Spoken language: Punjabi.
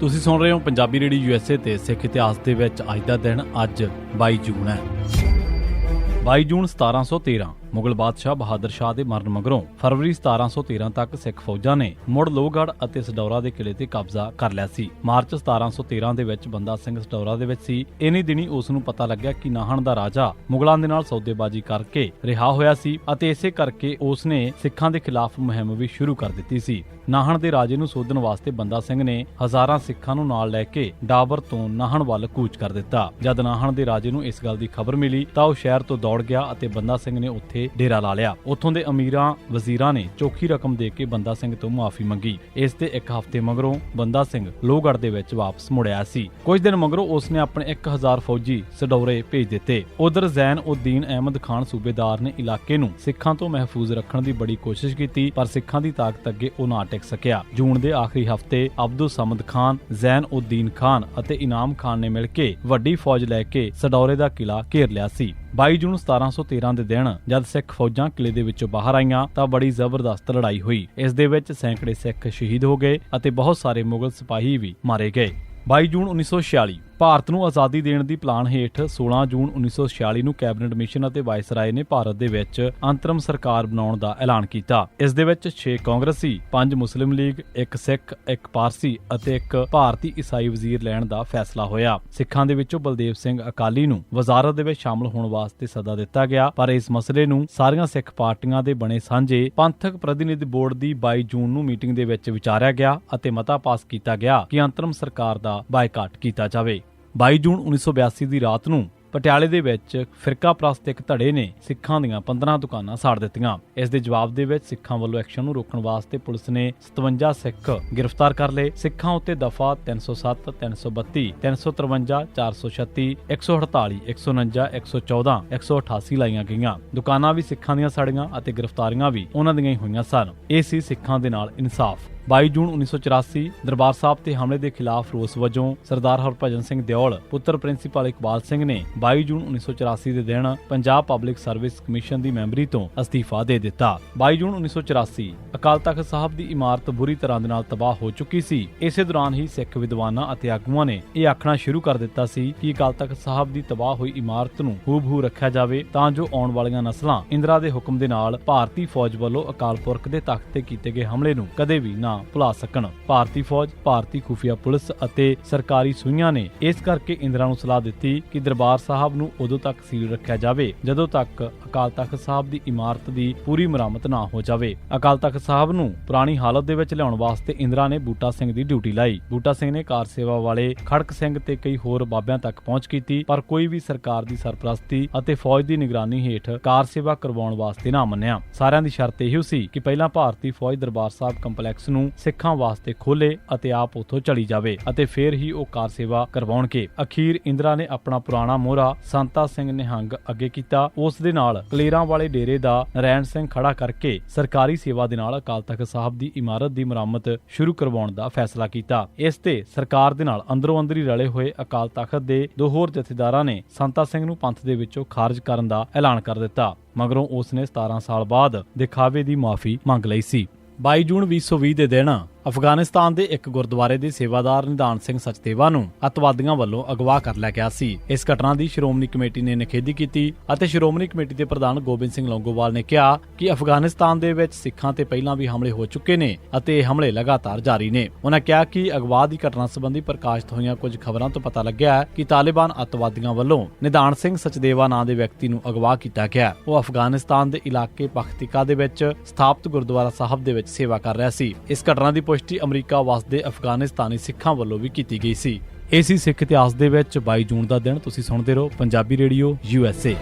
ਤੁਸੀਂ ਸੁਣ ਰਹੇ ਹੋ ਪੰਜਾਬੀ ਰੇਡੀਓ ਯੂਐਸਏ ਤੇ ਸਿੱਖ ਇਤਿਹਾਸ ਦੇ ਵਿੱਚ ਅੱਜ ਦਾ ਦਿਨ ਅੱਜ 22 ਜੂਨ ਹੈ। 22 ਜੂਨ 1713 ਮੁਗਲ ਬਾਦਸ਼ਾਹ ਬਹਾਦਰ ਸ਼ਾਹ ਦੇ ਮਰਨ ਮਗਰੋਂ ਫਰਵਰੀ 1713 ਤੱਕ ਸਿੱਖ ਫੌਜਾਂ ਨੇ ਮੁੜ ਲੋਹਗੜ੍ਹ ਅਤੇ ਸਡੌਰਾ ਦੇ ਕਿਲੇ ਤੇ ਕਬਜ਼ਾ ਕਰ ਲਿਆ ਸੀ। ਮਾਰਚ 1713 ਦੇ ਵਿੱਚ ਬੰਦਾ ਸਿੰਘ ਸਡੌਰਾ ਦੇ ਵਿੱਚ ਸੀ। ਇਨੀ ਦਿਨੀ ਉਸ ਨੂੰ ਪਤਾ ਲੱਗਿਆ ਕਿ ਨਾਹਣ ਦਾ ਰਾਜਾ ਮੁਗਲਾਂ ਦੇ ਨਾਲ ਸੌਦੇਬਾਜ਼ੀ ਕਰਕੇ ਰਿਹਾ ਹੋਇਆ ਸੀ ਅਤੇ ਇਸੇ ਕਰਕੇ ਉਸ ਨੇ ਸਿੱਖਾਂ ਦੇ ਖਿਲਾਫ ਮੁਹਿੰਮ ਵੀ ਸ਼ੁਰੂ ਕਰ ਦਿੱਤੀ ਸੀ। ਨਾਹਣ ਦੇ ਰਾਜੇ ਨੂੰ ਸੋਧਣ ਵਾਸਤੇ ਬੰਦਾ ਸਿੰਘ ਨੇ ਹਜ਼ਾਰਾਂ ਸਿੱਖਾਂ ਨੂੰ ਨਾਲ ਲੈ ਕੇ ਡਾਬਰ ਤੋਂ ਨਾਹਣ ਵੱਲ ਕੂਚ ਕਰ ਦਿੱਤਾ। ਜਦ ਨਾਹਣ ਦੇ ਰਾਜੇ ਨੂੰ ਇਸ ਗੱਲ ਦੀ ਖਬਰ ਮਿਲੀ ਤਾਂ ਉਹ ਸ਼ਹਿਰ ਤੋਂ ਦੌੜ ਗਿਆ ਅਤੇ ਬੰਦਾ ਸਿੰਘ ਨੇ ਉੱਥੇ ਡੇਰਾ ਲਾ ਲਿਆ। ਉੱਥੋਂ ਦੇ ਅਮੀਰਾਂ, ਵਜ਼ੀਰਾਂ ਨੇ ਚੋਖੀ ਰਕਮ ਦੇ ਕੇ ਬੰਦਾ ਸਿੰਘ ਤੋਂ ਮੁਆਫੀ ਮੰਗੀ। ਇਸ ਦੇ ਇੱਕ ਹਫ਼ਤੇ ਮਗਰੋਂ ਬੰਦਾ ਸਿੰਘ ਲੋਹਗੜ੍ਹ ਦੇ ਵਿੱਚ ਵਾਪਸ ਮੁੜਿਆ ਸੀ। ਕੁਝ ਦਿਨ ਮਗਰੋਂ ਉਸ ਨੇ ਆਪਣੇ 1000 ਫੌਜੀ ਸਡੌਰੇ ਭੇਜ ਦਿੱਤੇ। ਉਧਰ ਜ਼ੈਨ ਉਦੀਨ ਅਹਿਮਦ ਖਾਨ ਸੂਬੇਦਾਰ ਨੇ ਇਲਾਕੇ ਨੂੰ ਸਿੱਖਾਂ ਤੋਂ ਮਹਿਫੂਜ਼ ਰੱਖਣ ਦੀ ਬੜੀ ਕੋਸ਼ਿਸ਼ ਕੀਤੀ, ਪਰ ਸਿੱਖਾਂ ਦੀ ਤਾਕਤ ਅੱਗੇ ਉਹ ਨਾ ਟਿਕ ਸਕਿਆ। ਜੂਨ ਦੇ ਆਖਰੀ ਹਫ਼ਤੇ ਅਬਦੁਲ ਸਮਦ ਖਾਨ, ਜ਼ੈਨ ਉਦੀਨ ਖਾਨ ਅਤੇ ਇਨਾਮ ਖਾਨ ਨੇ ਮਿਲ ਕੇ ਵੱਡੀ ਫੌਜ ਲੈ ਕੇ ਸਡੌਰੇ ਦਾ ਕਿਲਾ ਘੇਰ ਲਿਆ ਸੀ। 22 ਜੂਨ 1713 ਦੇ ਦਿਨ, ਜਦ ਸਿੱਖ ਫੌਜਾਂ ਕਿਲੇ ਦੇ ਵਿੱਚੋਂ ਬਾਹਰ ਆਈਆਂ, ਤਾਂ ਬੜੀ ਜ਼ਬਰਦਸਤ ਲੜਾਈ ਹੋਈ। ਇਸ ਦੇ ਵਿੱਚ ਸੈਂਕੜੇ ਸਿੱਖ ਸ਼ਹੀਦ ਹੋ ਗਏ ਅਤੇ ਬਹੁਤ ਸਾਰੇ ਮੁਗਲ ਸਿਪਾਹੀ ਵੀ ਮਾਰੇ ਗਏ। 22 ਜੂਨ 1946 ਭਾਰਤ ਨੂੰ ਆਜ਼ਾਦੀ ਦੇਣ ਦੀ ਪਲਾਨ ਹੇਠ 16 ਜੂਨ 1946 ਨੂੰ ਕੈਬਨਿਟ ਮਿਸ਼ਨ ਅਤੇ ਵਾਇਸਰਾਏ ਨੇ ਭਾਰਤ ਦੇ ਵਿੱਚ ਅੰਤਰਮ ਸਰਕਾਰ ਬਣਾਉਣ ਦਾ ਐਲਾਨ ਕੀਤਾ। ਇਸ ਦੇ ਵਿੱਚ 6 ਕਾਂਗਰਸੀ 5 ਮੁਸਲਿਮ ਲੀਗ, ਇੱਕ ਸਿੱਖ, ਇੱਕ ਪਾਰਸੀ ਅਤੇ ਇੱਕ ਭਾਰਤੀ ਈਸਾਈ ਵਜ਼ੀਰ ਲੈਣ ਦਾ ਫੈਸਲਾ ਹੋਇਆ। ਸਿੱਖਾਂ ਦੇ ਵਿੱਚੋਂ ਬਲਦੇਵ ਸਿੰਘ ਅਕਾਲੀ ਨੂੰ ਵਜ਼ਾਰਤ ਦੇ ਵਿੱਚ ਸ਼ਾਮਲ ਹੋਣ ਵਾਸਤੇ ਸੱਦਾ ਦਿੱਤਾ ਗਿਆ, ਪਰ ਇਸ ਮਸਲੇ ਨੂੰ ਸਾਰੀਆਂ ਸਿੱਖ ਪਾਰਟੀਆਂ ਦੇ ਬਣੇ ਸਾਂਝੇ ਪੰਥਕ ਪ੍ਰਤੀਨਿਧ ਬੋਰਡ ਦੀ 22 ਜੂਨ ਨੂੰ ਮੀਟਿੰਗ ਦੇ ਵਿੱਚ ਵਿਚਾਰਿਆ ਗਿਆ ਅਤੇ ਮਤਾ ਪਾਸ ਕੀਤਾ ਗਿਆ ਕਿ ਅੰਤਰਮ ਸਰਕਾਰ ਦਾ ਬਾਈਕਾਟ ਕੀਤਾ ਜਾਵੇ। 22 ਜੂਨ 1982 ਦੀ ਰਾਤ ਨੂੰ ਪਟਿਆਲੇ ਦੇ ਵਿੱਚ ਫਿਰਕਾ ਪ੍ਰਸਤ ਇੱਕ ਧੜੇ ਨੇ ਸਿੱਖਾਂ ਦੀਆਂ 15 ਦੁਕਾਨਾਂ ਸਾੜ ਦਿੱਤੀਆਂ। ਇਸ ਦੇ ਜਵਾਬ ਦੇ ਵਿੱਚ ਸਿੱਖਾਂ ਵੱਲੋਂ ਐਕਸ਼ਨ ਨੂੰ ਰੋਕਣ ਵਾਸਤੇ ਪੁਲਿਸ ਨੇ 57 ਸਿੱਖ ਗ੍ਰਿਫਤਾਰ ਕਰ ਲਏ। ਸਿੱਖਾਂ ਉੱਤੇ ਦਫਾ 307 332 353 436 148 149 114 188 ਲਾਈਆਂ ਗਈਆਂ। ਦੁਕਾਨਾਂ ਵੀ ਸਿੱਖਾਂ ਦੀਆਂ ਸੜੀਆਂ ਅਤੇ ਗ੍ਰਿਫਤਾਰੀਆਂ ਵੀ ਉਹਨਾਂ ਦੀਆਂ ਹੀ ਹੋਈਆਂ ਸਨ। ਇਹ ਸੀ ਸਿੱਖਾਂ ਦੇ ਨਾਲ ਇਨਸਾਫ। 22 ਜੂਨ 1984 ਦਰਬਾਰ ਸਾਹਿਬ ਤੇ ਹਮਲੇ ਦੇ ਖਿਲਾਫ ਰੋਸ ਵਜੋਂ ਸਰਦਾਰ ਹਰਭਜਨ ਸਿੰਘ ਦਿਓਲ, ਪੁੱਤਰ ਪ੍ਰਿੰਸੀਪਲ ਇਕਬਾਲ ਸਿੰਘ ਨੇ 22 ਜੂਨ 1984 ਦੇ ਦਿਨ ਪੰਜਾਬ ਪਬਲਿਕ ਸਰਵਿਸ ਕਮਿਸ਼ਨ ਦੀ ਮੈਂਬਰੀ ਤੋਂ ਅਸਤੀਫਾ ਦੇ ਦਿੱਤਾ। 22 ਜੂਨ 1984 ਅਕਾਲ ਤਖਤ ਸਾਹਿਬ ਦੀ ਇਮਾਰਤ ਬੁਰੀ ਤਰ੍ਹਾਂ ਦੇ ਨਾਲ ਤਬਾਹ ਹੋ ਚੁੱਕੀ ਸੀ। ਇਸੇ ਦੌਰਾਨ ਹੀ ਸਿੱਖ ਵਿਦਵਾਨਾਂ ਅਤੇ ਆਗੂਆਂ ਨੇ ਇਹ ਆਖਣਾ ਸ਼ੁਰੂ ਕਰ ਦਿੱਤਾ ਸੀ ਕਿ ਅਕਾਲ ਤਖਤ ਸਾਹਿਬ ਦੀ ਤਬਾਹ ਹੋਈ ਇਮਾਰਤ ਨੂੰ ਹੂਬਹੂ ਰੱਖਿਆ ਜਾਵੇ ਤਾਂ ਜੋ ਆਉਣ ਵਾਲੀਆਂ ਨਸਲਾਂ ਇੰਦਰਾ ਦੇ ਹੁਕਮ ਦੇ ਨਾਲ ਭਾਰਤੀ ਫੌਜ ਵੱਲੋਂ ਅਕਾਲ ਪੁਰਖ ਦੇ ਤਖਤ ਤੇ ਕੀਤੇ ਗਏ ਹਮਲੇ ਨੂੰ ਕਦੇ ਵੀ ਨਾ ਭੁਲਾ ਸਕਣ। ਭਾਰਤੀ ਫੌਜ, ਭਾਰਤੀ ਖੁਫੀਆ ਪੁਲਿਸ ਅਤੇ ਸਰਕਾਰੀ ਸੂਈਆਂ ਨੇ ਇਸ ਕਰਕੇ ਇੰਦਰਾ ਨੂੰ ਸਲਾਹ ਦਿੱਤੀ ਕਿ ਦਰਬਾਰ ਸਾਹਿਬ ਨੂੰ ਉਦੋਂ ਤੱਕ ਸੀਲ ਰੱਖਿਆ ਜਾਵੇ, ਜਦੋਂ ਤੱਕ ਅਕਾਲ ਤਖਤ ਸਾਹਿਬ ਦੀ ਇਮਾਰਤ ਦੀ ਪੂਰੀ ਮੁਰੰਮਤ ਨਾ ਹੋ ਜਾਵੇ। ਅਕਾਲ ਤਖਤ ਸਾਹਿਬ ਨੂੰ ਪੁਰਾਣੀ ਹਾਲਤ ਦੇ ਵਿੱਚ ਲਿਆਉਣ ਵਾਸਤੇ ਇੰਦਰਾ ਨੇ ਬੂਟਾ ਸਿੰਘ ਦੀ ਡਿਊਟੀ ਲਾਈ। ਬੂਟਾ ਸਿੰਘ ਨੇ ਕਾਰ ਸੇਵਾ ਵਾਲੇ ਖੜਕ ਸਿੰਘ ਤੇ ਕਈ ਹੋਰ ਬਾਬਿਆਂ ਤੱਕ ਪਹੁੰਚ ਕੀਤੀ, ਪਰ ਕੋਈ ਵੀ ਸਰਕਾਰ ਦੀ ਸਰਪ੍ਰਸਤੀ ਅਤੇ ਫੌਜ ਦੀ ਨਿਗਰਾਨੀ ਹੇਠ ਕਾਰ ਸੇਵਾ ਕਰਵਾਉਣ ਵਾਸਤੇ ਨਾ ਮੰਨਿਆ। ਸਾਰਿਆਂ ਦੀ ਸ਼ਰਤ ਇਹੋ ਸੀ ਕਿ ਪਹਿਲਾਂ ਭਾਰਤੀ ਫੌਜ ਦਰਬਾਰ ਸਾਹਿਬ ਕੰਪਲੈਕਸ ਨੂੰ ਸਿੱਖਾਂ ਵਾਸਤੇ ਖੋਲੇ ਅਤੇ ਆਪ ਉੱਥੋਂ ਚਲੀ ਜਾਵੇ ਅਤੇ ਫਿਰ ਹੀ ਉਹ ਕਾਰ ਸੇਵਾ ਕਰਵਾਉਣਗੇ। ਅਖੀਰ ਇੰਦਰਾ ਨੇ ਆਪਣਾ ਪੁਰਾਣਾ ਮੋਹਰਾ ਸੰਤਾ ਸਿੰਘ ਨਿਹੰਗ ਅੱਗੇ ਕੀਤਾ। ਉਸ ਦੇ ਨਾਲ ਕਲੇਰਾਂ ਵਾਲੇ ਡੇਰੇ ਦਾ ਨਰੈਣ ਸਿੰਘ ਖੜਾ ਕਰਕੇ ਸਰਕਾਰੀ ਸੇਵਾ ਦੇ ਨਾਲ ਅਕਾਲ ਤਖਤ ਸਾਹਿਬ ਦੀ ਇਮਾਰਤ ਦੀ ਮੁਰੰਮਤ ਸ਼ੁਰੂ ਕਰਵਾਉਣ ਦਾ ਫੈਸਲਾ ਕੀਤਾ। ਇਸ ਤੇ ਸਰਕਾਰ ਦੇ ਨਾਲ ਅੰਦਰੋਂ ਅੰਦਰੀ ਰਲੇ ਹੋਏ ਅਕਾਲ ਤਖਤ ਦੇ ਦੋ ਹੋਰ ਜਥੇਦਾਰਾਂ ਨੇ ਸੰਤਾ ਸਿੰਘ ਨੂੰ ਪੰਥ ਦੇ ਵਿੱਚੋਂ ਖਾਰਜ ਕਰਨ ਦਾ ਐਲਾਨ ਕਰ ਦਿੱਤਾ। ਮਗਰੋਂ ਉਸ ਨੇ 17 ਸਾਲ ਬਾਅਦ ਦਿਖਾਵੇ ਦੀ ਮਾਫੀ ਮੰਗ ਲਈ ਸੀ। 22 ਜੂਨ 2020 ਦੇ ਦਿਨ ਅਫਗਾਨਿਸਤਾਨ ਦੇ ਇੱਕ ਗੁਰਦੁਆਰੇ ਦੇ ਸੇਵਾਦਾਰ ਨਿਧਾਨ ਸਿੰਘ ਸਚਦੇਵਾ ਨੂੰ ਅਤਵਾਦੀਆਂ ਵੱਲੋਂ ਅਗਵਾ ਕਰ ਲਿਆ ਗਿਆ ਸੀ। ਇਸ ਘਟਨਾ ਦੀ ਸ਼੍ਰੋਮਣੀ ਕਮੇਟੀ ਨੇ ਨਿਖੇਧੀ ਕੀਤੀ ਅਤੇ ਸ਼੍ਰੋਮਣੀ ਕਮੇਟੀ ਦੇ ਪ੍ਰਧਾਨ ਗੋਬਿੰਦ ਸਿੰਘ ਲੌਂਗੋਵਾਲ ਨੇ ਕਿਹਾ ਕਿ ਅਫਗਾਨਿਸਤਾਨ ਦੇ ਵਿੱਚ ਸਿੱਖਾਂ ਤੇ ਪਹਿਲਾਂ ਵੀ ਹਮਲੇ ਹੋ ਚੁੱਕੇ ਨੇ ਅਤੇ ਇਹ ਹਮਲੇ ਲਗਾਤਾਰ ਜਾਰੀ ਨੇ। ਉਹਨਾਂ ਕਿਹਾ ਕਿ ਅਗਵਾ ਦੀ ਘਟਨਾ ਸੰਬੰਧੀ ਪ੍ਰਕਾਸ਼ਿਤ ਹੋਈਆਂ ਕੁਝ ਖਬਰਾਂ ਤੋਂ ਪਤਾ ਲੱਗਿਆ ਕਿ ਤਾਲਿਬਾਨ ਅਤਵਾਦੀਆਂ ਵੱਲੋਂ ਨਿਧਾਨ ਸਿੰਘ ਸਚਦੇਵਾ ਨਾਂ ਦੇ ਵਿਅਕਤੀ ਨੂੰ ਅਗਵਾ ਕੀਤਾ ਗਿਆ। ਉਹ ਅਫਗਾਨਿਸਤਾਨ ਦੇ ਇਲਾਕੇ ਪਖਤਿਕਾ ਦੇ ਵਿੱਚ ਸਥਾਪਿਤ ਗੁਰਦੁਆਰਾ ਸਾਹਿਬ ਦੇ ਵਿੱਚ ਸੇਵਾ ਕਰ ਰਿਹਾ ਸੀ। ਇਸ ਘਟਨਾ ਦੀ ਪੁਸ਼ਟੀ ਅਮਰੀਕਾ ਵਸਦੇ ਅਫਗਾਨਿਸਤਾਨੀ ਸਿੱਖਾਂ ਵੱਲੋਂ ਵੀ ਕੀਤੀ ਗਈ ਸੀ। ਏਸੀ ਸਿੱਖ ਇਤਿਹਾਸ ਦੇ ਵਿੱਚ 22 ਜੂਨ ਦਾ ਦਿਨ ਤੁਸੀਂ ਸੁਣਦੇ ਰਹੋ ਪੰਜਾਬੀ ਰੇਡੀਓ ਯੂਐਸਏ